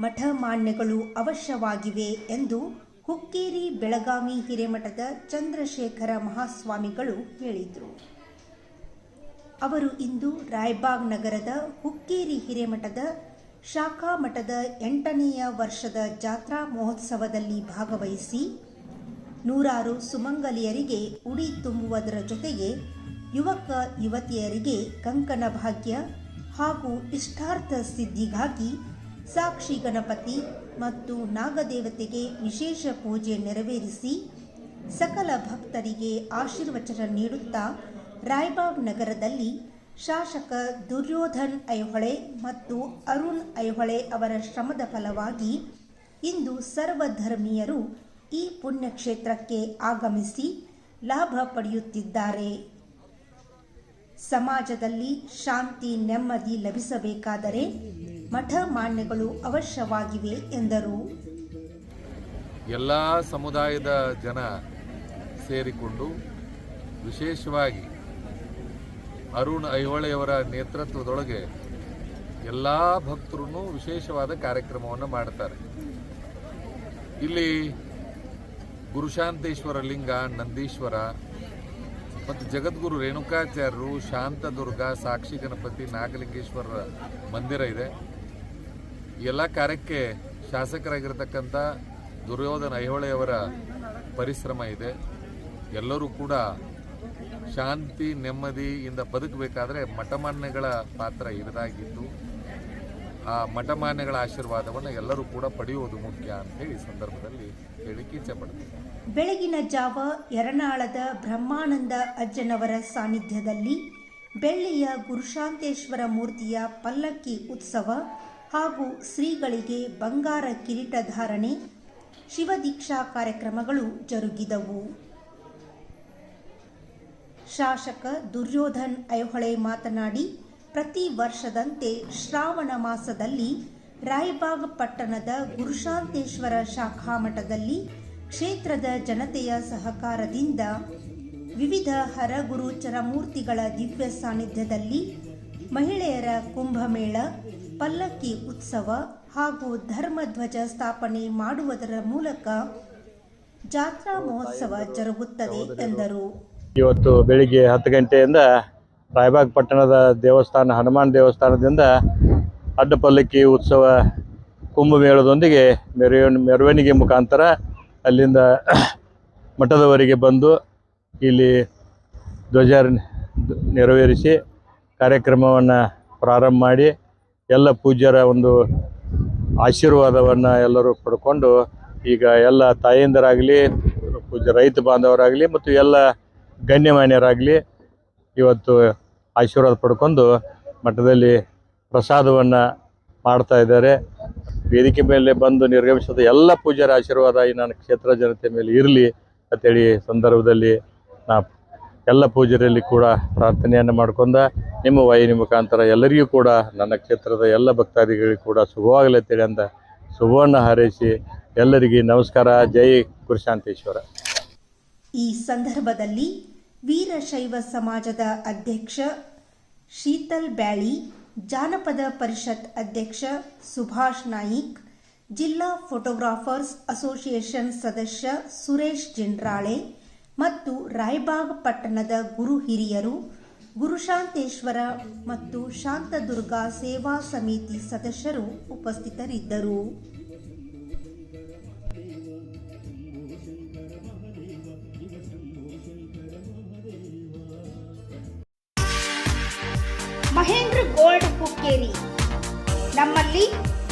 ಮಠ ಮಾನ್ಯಗಳು ಅವಶ್ಯವಾಗಿವೆ ಎಂದು ಹುಕ್ಕೇರಿ ಬೆಳಗಾವಿ ಹಿರೇಮಠದ ಚಂದ್ರಶೇಖರ ಮಹಾಸ್ವಾಮಿಗಳು ಹೇಳಿದರು. ಅವರು ಇಂದು ರಾಯ್ಬಾಗ್ ನಗರದ ಹುಕ್ಕೇರಿ ಹಿರೇಮಠದ ಶಾಖಾ ಮಠದ ಎಂಟನೆಯ ವರ್ಷದ ಜಾತ್ರಾ ಮಹೋತ್ಸವದಲ್ಲಿ ಭಾಗವಹಿಸಿ ನೂರಾರು ಸುಮಂಗಲಿಯರಿಗೆ ಉಡಿ ತುಂಬುವುದರ ಜೊತೆಗೆ ಯುವಕ ಯುವತಿಯರಿಗೆ ಕಂಕಣ ಭಾಗ್ಯ ಹಾಗೂ ಇಷ್ಟಾರ್ಥ ಸಿದ್ಧಿಗಾಗಿ ಸಾಕ್ಷಿ ಗಣಪತಿ ಮತ್ತು ನಾಗದೇವತೆಗೆ ವಿಶೇಷ ಪೂಜೆ ನೆರವೇರಿಸಿ ಸಕಲ ಭಕ್ತರಿಗೆ ಆಶೀರ್ವಚನ ನೀಡುತ್ತಾ ರಾಯ್ಬಾಗ್ ನಗರದಲ್ಲಿ ಶಾಸಕ ದುರ್ಯೋಧನ್ ಐಹೊಳೆ ಮತ್ತು ಅರುಣ್ ಐಹೊಳೆ ಅವರ ಶ್ರಮದ ಫಲವಾಗಿ ಇಂದು ಸರ್ವಧರ್ಮೀಯರು ಈ ಪುಣ್ಯಕ್ಷೇತ್ರಕ್ಕೆ ಆಗಮಿಸಿ ಲಾಭ ಪಡೆಯುತ್ತಿದ್ದಾರೆ. ಸಮಾಜದಲ್ಲಿ ಶಾಂತಿ ನೆಮ್ಮದಿ ಲಭಿಸಬೇಕಾದರೆ ಮಠ ಮಾನ್ಯಗಳು ಅವಶ್ಯವಾಗಿವೆ ಎಂದರು. ಎಲ್ಲ ಸಮುದಾಯದ ಜನ ಸೇರಿಕೊಂಡು ವಿಶೇಷವಾಗಿ ಅರುಣ್ ಐಹೊಳೆಯವರ ನೇತೃತ್ವದೊಳಗೆ ಎಲ್ಲ ಭಕ್ತರು ವಿಶೇಷವಾದ ಕಾರ್ಯಕ್ರಮವನ್ನು ಮಾಡ್ತಾರೆ ಇಲ್ಲಿ ಗುರುಶಾಂತೇಶ್ವರ ಲಿಂಗ, ನಂದೀಶ್ವರ ಮತ್ತು ಜಗದ್ಗುರು ರೇಣುಕಾಚಾರ್ಯರು, ಶಾಂತದುರ್ಗ, ಸಾಕ್ಷಿ ಗಣಪತಿ ನಾಗಲಿಂಗೇಶ್ವರ ಮಂದಿರ ಇದೆ. ಎಲ್ಲ ಕಾರ್ಯಕ್ಕೆ ಶಾಸಕರಾಗಿರ್ತಕ್ಕಂಥ ದುರ್ಯೋಧನ ಐಹೊಳೆಯವರ ಪರಿಶ್ರಮ ಇದೆ. ಎಲ್ಲರೂ ಕೂಡ ಶಾಂತಿ ನೆಮ್ಮದಿಯಿಂದ ಬದುಕಬೇಕಾದ್ರೆ ಮಠಮಾನ್ಯಗಳ ಪಾತ್ರ ಇರದಾಗಿದ್ದು, ಆ ಮಠಮಾನ್ಯಗಳ ಆಶೀರ್ವಾದವನ್ನು ಎಲ್ಲರೂ ಕೂಡ ಪಡೆಯುವುದು ಮುಖ್ಯ ಅಂತೇಳಿ ಈ ಸಂದರ್ಭದಲ್ಲಿ ಇಚ್ಛೆ ಪಡ್ತೀನಿ. ಬೆಳಗಿನ ಜಾವ ಎರನಾಳದ ಬ್ರಹ್ಮಾನಂದ ಅಜ್ಜನವರ ಸಾನ್ನಿಧ್ಯದಲ್ಲಿ ಬೆಳ್ಳಿಯ ಗುರುಶಾಂತೇಶ್ವರ ಮೂರ್ತಿಯ ಪಲ್ಲಕ್ಕಿ ಉತ್ಸವ ಹಾಗೂ ಶ್ರೀಗಳಿಗೆ ಬಂಗಾರ ಕಿರೀಟ ಧಾರಣೆ ಶಿವದೀಕ್ಷಾ ಕಾರ್ಯಕ್ರಮಗಳು ಜರುಗಿದವು. ಶಾಸಕ ದುರ್ಯೋಧನ್ ಐಹೊಳೆ ಮಾತನಾಡಿ, ಪ್ರತಿ ವರ್ಷದಂತೆ ಶ್ರಾವಣ ಮಾಸದಲ್ಲಿ ರಾಯಬಾಗ್ ಪಟ್ಟಣದ ಗುರುಶಾಂತೇಶ್ವರ ಶಾಖಾ ಮಠದಲ್ಲಿ ಕ್ಷೇತ್ರದ ಜನತೆಯ ಸಹಕಾರದಿಂದ ವಿವಿಧ ಹರಗುರು ಚರಮೂರ್ತಿಗಳ ದಿವ್ಯ ಸಾನ್ನಿಧ್ಯದಲ್ಲಿ ಮಹಿಳೆಯರ ಕುಂಭಮೇಳ ಪಲ್ಲಕ್ಕಿ ಉತ್ಸವ ಹಾಗೂ ಧರ್ಮಧ್ವಜ ಸ್ಥಾಪನೆ ಮಾಡುವುದರ ಮೂಲಕ ಜಾತ್ರಾ ಮಹೋತ್ಸವ ಜರುಗುತ್ತದೆ ಎಂದರು. ಇವತ್ತು ಬೆಳಿಗ್ಗೆ ಹತ್ತು ಗಂಟೆಯಿಂದ ರಾಯಬಾಗ್ ಪಟ್ಟಣದ ದೇವಸ್ಥಾನ, ಹನುಮಾನ್ ದೇವಸ್ಥಾನದಿಂದ ಅಡ್ಡಪಲ್ಲಕ್ಕಿ ಉತ್ಸವ ಕುಂಭಮೇಳದೊಂದಿಗೆ ಮೆರವ ಮೆರವಣಿಗೆ ಮುಖಾಂತರ ಅಲ್ಲಿಂದ ಮಠದವರೆಗೆ ಬಂದು ಇಲ್ಲಿ ಧ್ವಜ ನೆರವೇರಿಸಿ ಕಾರ್ಯಕ್ರಮವನ್ನು ಪ್ರಾರಂಭ ಮಾಡಿ ಎಲ್ಲ ಪೂಜ್ಯರ ಒಂದು ಆಶೀರ್ವಾದವನ್ನು ಎಲ್ಲರೂ ಪಡ್ಕೊಂಡು ಈಗ ಎಲ್ಲ ತಾಯಿಂದರಾಗಲಿ, ಪೂಜ್ಯ ರೈತ ಬಾಂಧವರಾಗಲಿ ಮತ್ತು ಎಲ್ಲ ಗಣ್ಯಮಾನ್ಯರಾಗಲಿ ಇವತ್ತು ಆಶೀರ್ವಾದ ಪಡ್ಕೊಂಡು ಮಠದಲ್ಲಿ ಪ್ರಸಾದವನ್ನು ಮಾಡ್ತಾ ಇದ್ದಾರೆ. ವೇದಿಕೆ ಮೇಲೆ ಬಂದು ನಿರ್ಗಮಿಸಿದ ಎಲ್ಲ ಪೂಜ್ಯರ ಆಶೀರ್ವಾದ ಈ ನನ್ನ ಕ್ಷೇತ್ರ ಜನತೆ ಮೇಲೆ ಇರಲಿ ಅಂತೇಳಿ ಸಂದರ್ಭದಲ್ಲಿ ನಾ ಎಲ್ಲ ಪೂಜೆಯಲ್ಲಿ ಕೂಡ ಪ್ರಾರ್ಥನೆಯನ್ನು ಮಾಡ್ಕೊಂಡ ನಿಮ್ಮ ವಾಹಿನಿ ಮುಖಾಂತರ ಎಲ್ಲರಿಗೂ ಕೂಡ ನನ್ನ ಕ್ಷೇತ್ರದ ಎಲ್ಲ ಭಕ್ತಾದಿಗಳಿಗೂ ಕೂಡ ಶುಭವಾಗಲಿ ಅಂದ ಶುಭವನ್ನು ಹಾರೈಸಿ ಎಲ್ಲರಿಗೆ ನಮಸ್ಕಾರ. ಜೈ ಗುರುಶಾಂತೇಶ್ವರ ಈ ಸಂದರ್ಭದಲ್ಲಿ ವೀರಶೈವ ಸಮಾಜದ ಅಧ್ಯಕ್ಷ ಶೀತಲ್ ಬ್ಯಾಳಿ, ಜಾನಪದ ಪರಿಷತ್ ಅಧ್ಯಕ್ಷ ಸುಭಾಷ್ ನಾಯಿಕ್, ಜಿಲ್ಲಾ ಫೋಟೋಗ್ರಾಫರ್ಸ್ ಅಸೋಸಿಯೇಷನ್ ಸದಸ್ಯ ಸುರೇಶ್ ಜಿಂಡ್ರಾಳೆ ಮತ್ತು ರಾಯಬಾಗ್ ಪಟ್ಟಣದ ಗುರು ಹಿರಿಯರು ಗುರುಶಾಂತೇಶ್ವರ ಮತ್ತು ಶಾಂತದುರ್ಗಾ ಸೇವಾ ಸಮಿತಿ ಸದಸ್ಯರು ಉಪಸ್ಥಿತರಿದ್ದರು. ಮಹೇಂದ್ರ ಗೋಲ್ಡ್ ಹುಕ್ಕೇರಿ. ನಮ್ಮಲ್ಲಿ